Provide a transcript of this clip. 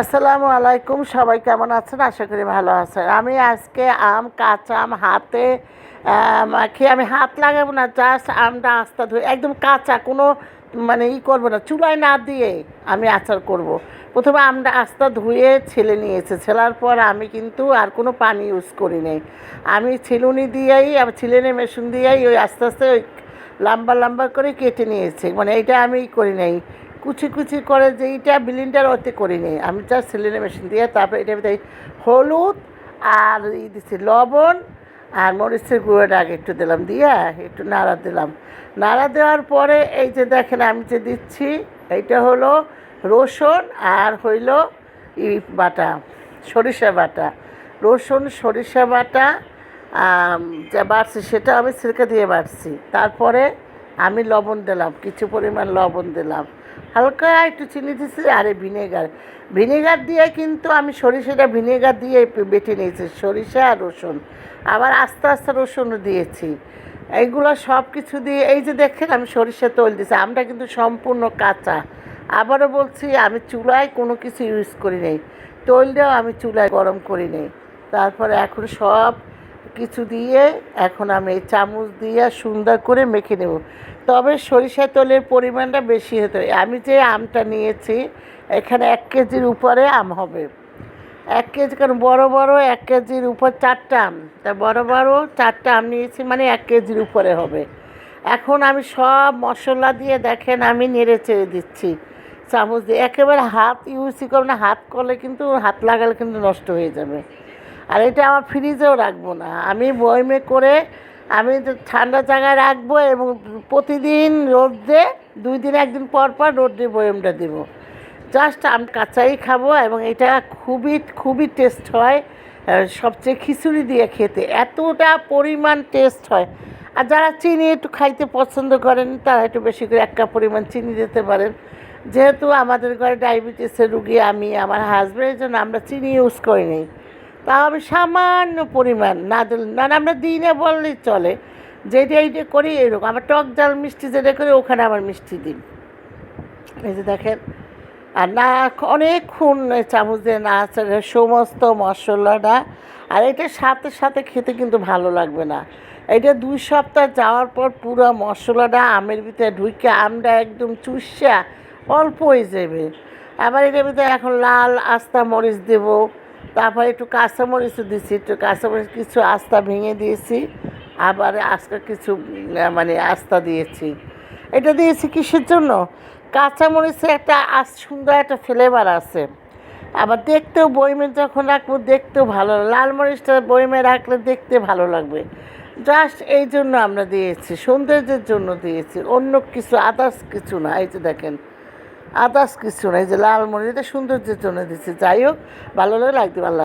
আসসালামু আলাইকুম, সবাই কেমন আছেন? আশা করি ভালো আছেন। আমি আজকে আম, কাঁচা আম হাতে মাখিয়ে আমি হাত লাগাবো না জাস্ট আমটা আস্তা ধুয়ে, একদম কাঁচা, কোনো মানে ই করব না, চুলায় না দিয়ে আমি আচার করব। প্রথমে আমটা আস্তা ধুয়ে ছেলে নিয়েছে ছেলার পর আমি কিন্তু আর কোনো পানি ইউজ করি নাই। আমি ছিলুনি দিয়েই ছিলেনে মেশিন দিয়েই ওই আস্তে আস্তে ওই লম্বা লম্বা করে কেটে নিয়েছে। মানে এটা আমি করি নাই। কুচি কুচি করে যে এইটা বিলিনটার ওতে করি নি আমি জাস্ট সিলিন্ডার মেশিন দিয়ে তারপরে এটা ভিতরে হলুদ আর ই দিচ্ছি লবণ আর মরিচের গুঁড়োটা আগে একটু দিলাম দিয়ে একটু নাড়া দিলাম। নাড়া দেওয়ার পরে এই যে দেখেন আমি যে দিচ্ছি, এইটা হলো রসুন আর হইল ই বাটা, সরিষা বাটা। রসুন, সরিষা বাটা যা বাড়ছি সেটা আমি সিরকা দিয়ে বাড়ছি। তারপরে আমি লবণ দিলাম, কিছু পরিমাণ লবণ দিলাম। হালকা একটু চিনি দিচ্ছি আর এই ভিনেগার। ভিনেগার দিয়ে কিন্তু আমি সরিষাটা ভিনেগার দিয়ে বেটে নিয়েছি, সরিষা আর রসুন। আবার আস্তে আস্তে রসুনও দিয়েছি। এইগুলো সব কিছু দিয়ে, এই যে দেখেন আমি সরিষা তৈল দিয়েছি আমটা কিন্তু সম্পূর্ণ কাঁচা। আবারও বলছি, আমি চুলায় কোনো কিছু ইউজ করি নাই। তৈলটাও আমি চুলায় গরম করি নাই। তারপরে এখন সব কিছু দিয়ে এখন আমি চামচ দিয়ে সুন্দর করে মেখে নেব। তবে সরিষা তেলের পরিমাণটা বেশি হতে আমি যে আমটা নিয়েছি, এখানে এক কেজির উপরে আম হবে। এক কেজি, কারণ বড় বড় এক কেজির উপর চারটা আম। তা বড় বড় চারটা আম নিয়েছি মানে এক কেজির উপরে হবে। এখন আমি সব মশলা দিয়ে দেখেন আমি নেড়ে চেড়ে দিচ্ছি। চামচ দিয়ে একেবারে হাত ইউজই করব না, হাত করলে কিন্তু হাত লাগালে কিন্তু নষ্ট হয়ে যাবে। আর এটা আমার ফ্রিজেও রাখব না। আমি বয়মে করে আমি ঠান্ডা জায়গায় রাখব এবং প্রতিদিন রোদ্রে দুই দিন, একদিন পর পর রোদ্রে বয়মটা দেবো। জাস্ট আমি কাঁচাই খাব এবং এটা খুবই খুবই টেস্ট হয়। সবচেয়ে খিচুড়ি দিয়ে খেতে। এতটা পরিমাণ টেস্ট হয়। আর যারা চিনি একটু খাইতে পছন্দ করেন, তারা একটু বেশি করে এক কাপ পরিমাণ চিনি দিতে পারেন। যেহেতু আমাদের ঘরে ডায়াবেটিসের রুগী, আমি, আমার হাজব্যান্ডের জন্য আমরা চিনি ইউজ করি নি তাও আমি সামান্য পরিমাণ না দিলে না আমরা দিই না বললেই চলে। যেটা এইটা করি এরকম। আমার টক জাল মিষ্টি যেটা করি, ওখানে আমার মিষ্টি দিই। এই যে দেখেন, আর না অনেকক্ষণ চামচ দিয়ে না সমস্ত মশলাটা। আর এটার সাথে সাথে খেতে কিন্তু ভালো লাগবে না। এটা দুই সপ্তাহ যাওয়ার পর পুরো মশলাটা আমের ভিতরে ঢুকে আমটা একদম চুষা অল্প হয়ে যাবে আবার এটার ভিতরে এখন লাল আস্তা মরিচ দেব। তারপর একটু কাঁচা মরিচও দিয়েছি একটু কাঁচা মরিচ কিছু আস্তা ভেঙে দিয়েছি, আবার আজকে কিছু মানে আস্তা দিয়েছি। এটা দিয়েছি কিসের জন্য? কাঁচামরিচের একটা আস, সুন্দর একটা ফ্লেভার আছে। আবার দেখতেও বইমে যখন রাখব, দেখতেও ভালো লাল মরিচটা বইমে রাখলে দেখতে ভালো লাগবে। জাস্ট এই জন্য আমরা দিয়েছি, সৌন্দর্যের জন্য দিয়েছি। অন্য কিছু আদার্স কিছু না, এই যে দেখেন। আদার্স কিছু নাই, যে লাল মরিচটা সৌন্দর্যের জন্য দিচ্ছে। যাই হোক, ভালো লাগে, লাগতে ভালো